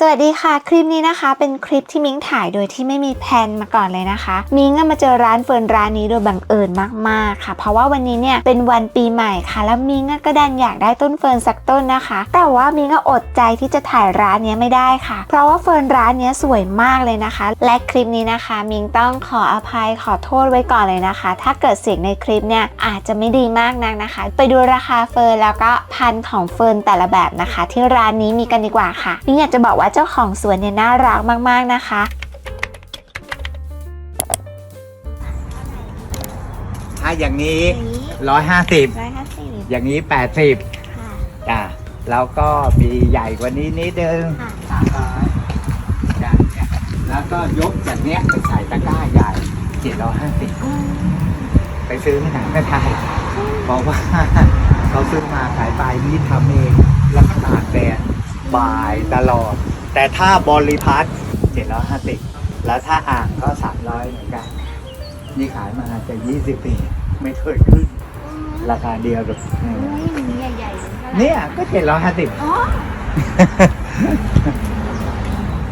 สวัสดีค่ะ คลิปนี้นะคะเป็นคลิปที่มิ้งถ่ายโดยที่ไม่มีแพลนมาก่อนเลยนะคะ มิ้งอะมาเจอร้านเฟิร์นร้านนี้โดยบังเอิญมากๆค่ะ เพราะว่าวันนี้เนี่ยเป็นวันปีใหม่ค่ะ แล้วมิ้งก็ดันอยากได้ต้นเฟิร์นสักต้นนะคะ แต่ว่ามิ้งก็อดใจที่จะถ่ายร้านนี้ไม่ได้ค่ะ เพราะว่าเฟิร์นร้านนี้สวยมากเลยนะคะ และคลิปนี้นะคะ มิ้งต้องขออภัยขอโทษไว้ก่อนเลยนะคะ ถ้าเกิดเสียงในคลิปเนี่ยอาจจะไม่ดีมากนักนะคะ ไปดูราคาเฟิร์นแล้วก็พันของเฟิร์นแต่ละแบบนะคะ ที่ร้านนี้มีกันดีกว่าค่ะ มิ้งอยากจะบอกว่าเจ้าของสวนเนี่ยน่ารักมาก ๆ นะคะถ้าอย่างนี้นี้ร้อยห้าสิบร้อยห้าสิบอย่างนี้แปดสิบค่ะ จ้ะแล้วก็มีใหญ่กว่านี้นิดนึงค่ะ สามร้อยจ้ะเนี่ยแล้วก็ยกจากเนี้ยไปใส่ตะกร้าใหญ่เจ็ดร้อยห้าสิบไปซื้อที่ไหนก็ได้เพราะว่าเขาซื้อมาขายไปนี่ทำเองแล้วก็ตากแดดบ่ายตลอด แต่ถ้าบริพัตเจ็ดร้อยห้าสิบแล้วถ้าอ่างก็สามร้อยเหมือนกัน นี่ขายมาจะยี่สิบปี ไม่เคยขึ้น ราคาเดียวกับอืมอย่างนี้ใหญ่ๆท่าไหร่เนี่ยก็เจ็ดร้อยห้าสิบอ๋อ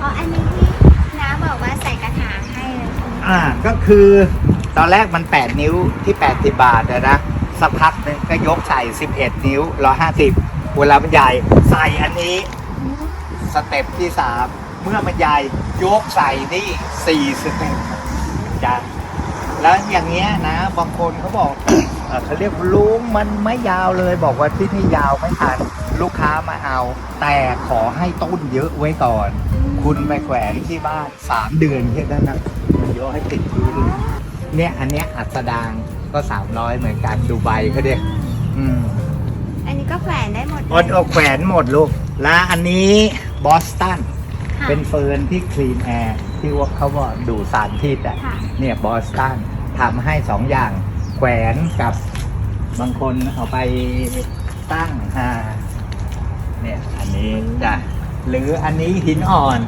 อ๋อ อันนี้ที่น้าบอกว่าใส่กระถางให้เลยใช่ไหมอ่าก็คือตอนแรกมัน 8 นิ้วที่ 80 บาทอะนะสักพักหนึงก็ยกใส่ 11 นิ้ว 150 เวลามันใหญ่ใส่อันนี้ สเต็ปที่ 3 เมื่อมันใหญ่ยกใส่นี่4สเต็ปจ้ะแล้วอย่างเงี้ยนะ บางคนเขาบอกเอ่อเขาเรียกลุงมันไม่ยาวเลยบอกว่าที่นี่ยาวไม่ทันลูกค้ามาเอา แต่ขอให้ต้นเยอะไว้ก่อน คุณไปแขวนที่บ้านสามเดือนแค่นั้นนะมันเยอะให้ติดพื้นเลยเนี่ยอันเนี้ยอัสดางก็สามร้อยเหมือนกันดูใบเขาเดียอืมอันนี้ก็แขวนได้หมดเลยอดเอาแขวนหมดลูก และอันนี้ บอสตันค่ะ เป็นเฟิร์นที่คลีนแอร์ที่ว่าเขาบอกดูสารพิษอะค่ะ เนี่ยบอสตันทำให้สองอย่างแขวนกับบางคนเอาไปตั้งอ่าเนี่ยอันนี้จ้ะหรืออันนี้หินอ่อน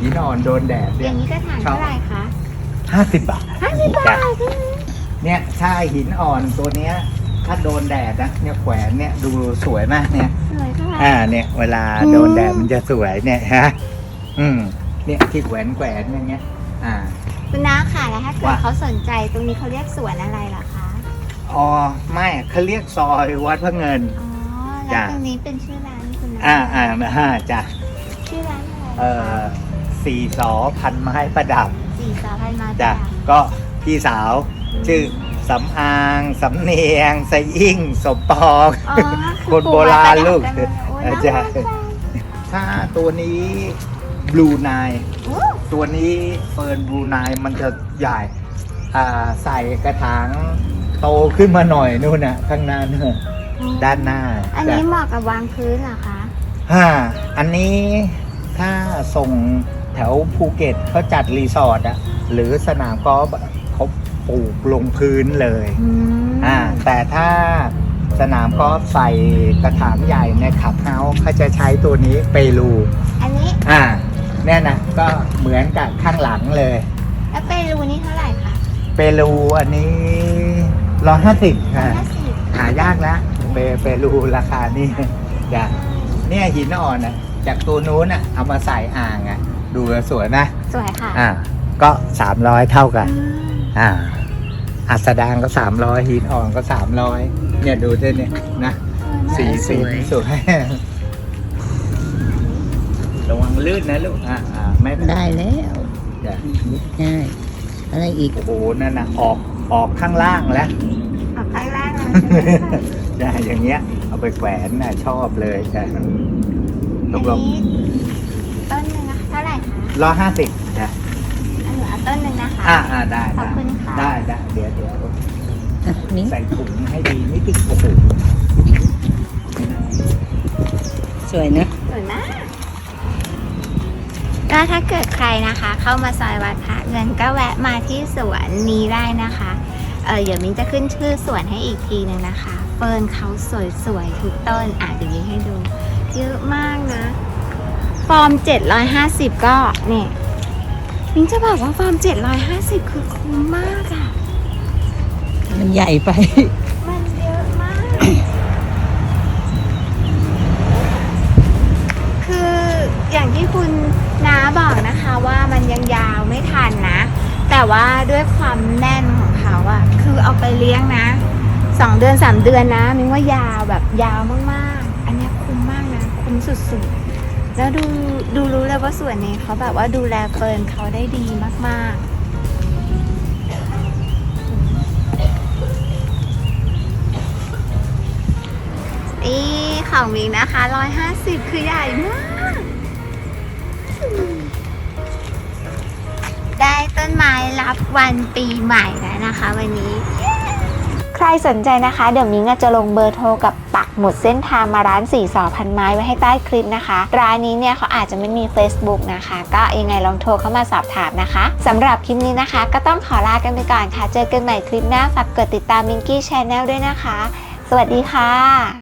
หินอ่อนโดนแดดอเนี่ยย่างนี้กระถางเท่าไหร่คะห้าสิบบาทห้าสิบบาจ้ะทใช่ไหมเนี่ยถ้าหินอ่อนตัวเนี้ย ถ้าโดนแดดนะเนี่ยแขวนเนี่ยดูสวยมากเนี่ยสวยเท่าไหร่อ่าเนี่ย เวลาอืมโดนแดดมันจะสวยเนี่ยฮะอืมเนี่ยที่แขวนแขวนอย่างเงี้ย อ่า คุณน้าค่ะแล้วถ้าเกิดว่า เขาสนใจตรงนี้เขาเรียกสวนอะไรเหรอคะ อ๋อไม่เขาเรียกซอยวัดพระเงิน อ๋อ แล้วจ้ะ ตรงนี้เป็นชื่อร้านคุณน้าอ่าอ่าอ่าจ้ะชื่อร้านอะไรเอ่อสี่สอพันไม้ประดับสี่สาวพันมาจ้ะจ้ะก็พี่สาวชื่อ สำอาง สำเนียงสยิ่ง สมปองอ๋อคนโบราณลูกเอเอออจ้ะจ้ะถ้าตัวนี้บลูไนโอ้ตัวนี้เฟิร์นบลูไนมันจะใหญ่อ่าใส่กระถางโตขึ้นมาหน่อยนู่นน่ะข้างหน้าเนอะด้านหน้าอันนี้เหมาะกับวางพื้นเหรอคะฮ่าอันนี้ถ้าส่งแถวภูเก็ตเขาจัดรีสอร์ทอะหรือสนามกอล์ฟอะเขา ปลูกลงพื้นเลยอืมอ่าแต่ถ้าสนามกอล์ฟใส่กระถางใหญ่ในขับเฮาส์เขาจะใช้ตัวนี้เปรูอันนี้อ่าเนี่ยนะก็เหมือนกับข้างหลังเลย แล้วเปรูนี่เท่าไหร่คะเปรูอันนี้ร้อยห้าสิบค่ะห้าสิบหายากแล้วเปเปรูราคานี่จ้ะเนี่ยหินอ่อนอะจากตัวนู้นอะเอามาใส่อ่างอะดูแล้วสวยนะ สวยค่ะอ่าก็สามร้อยเท่ากันอืมอ่า อัสดางก็สามร้อยหินอ่อนก็สามร้อยเนี่ยดูด้วยเนี่ยนะสีสีสวยระวังลื่นนะลูกอ่าอ่าไม่เป็นไรได้แล้วจ้ะง่ายอะไรอีกโอ้โหนั่นนะออกออกข้างล่างแล้วออกข้างล่างเลยใช่ไหมคะจ้ะอย่างเงี้ย เอาไปแขวนน่ะชอบเลยจ้ะตอักนลงนี้ต้นหนึ่งนะคะเท่าไหร่คะร้อยห้าสิบจ้ะอันหนูเอา ต้นหนึ่งนะคะ อ่าอ่าได้ขอบได้คุณค่ะ ได้ได้เดี๋ยวเดี๋ยวอะมิ้งใส่ถุงให้ดีนี่ติดโอ้โหสวยนะ สวยมากก็ถ้าเกิดใครนะคะ เข้ามาซอยวัดพระเงินก็แวะมาที่สวนนี้ได้นะคะ เออเดี๋ยวมิ้นจะขึ้นชื่อสวนให้อีกทีหนึงนะคะ เฟิร์นเขาสวยๆทุกต้นอะเดี๋ยวมิ้นให้ดู เยอะมากนะ ฟอร์ม 750 ก็เนี่ย มิ้นจะบอกว่าฟอร์ม750 คือคุ้มมากอะมันใหญ่ไป มันเยอะมาก คืออย่างที่คุณน้าบอกนะคะว่ามันยังยาวไม่ทันนะ แต่ว่าด้วยความแน่นของเขาอะคือเอาไปเลี้ยงนะสองเดือนสามเดือนนะมิงว่ายาวแบบยาวมากๆ อันนี้คุ้มมากนะ คุ้มสุดๆ แล้วดูดูรู้เลยว่าส่วนนี้เขาแบบว่าดูแลเฟิร์นเขาได้ดีมากๆนี่ของมิงนะคะ 150 คือใหญ่มาก ได้ต้นไม้รับวันปีใหม่แล้วนะคะวันนี้ ใครสนใจนะคะ เดี๋ยวมิ้งจะลงเบอร์โทรกับปักหมุดเส้นทางมาร้านสี่สอพันไม้ไว้ให้ใต้คลิปนะคะ ร้านนี้เนี่ยเขาอาจจะไม่มี Facebook นะคะ ก็ยังไงลองโทรเข้ามาสอบถามนะคะสำหรับคลิปนี้นะคะ ก็ต้องขอลากันไปก่อนค่ะ เจอกันใหม่คลิปหน้าฝากกดติดตามมิงกี้ชาแนลด้วยนะคะ สวัสดีค่ะ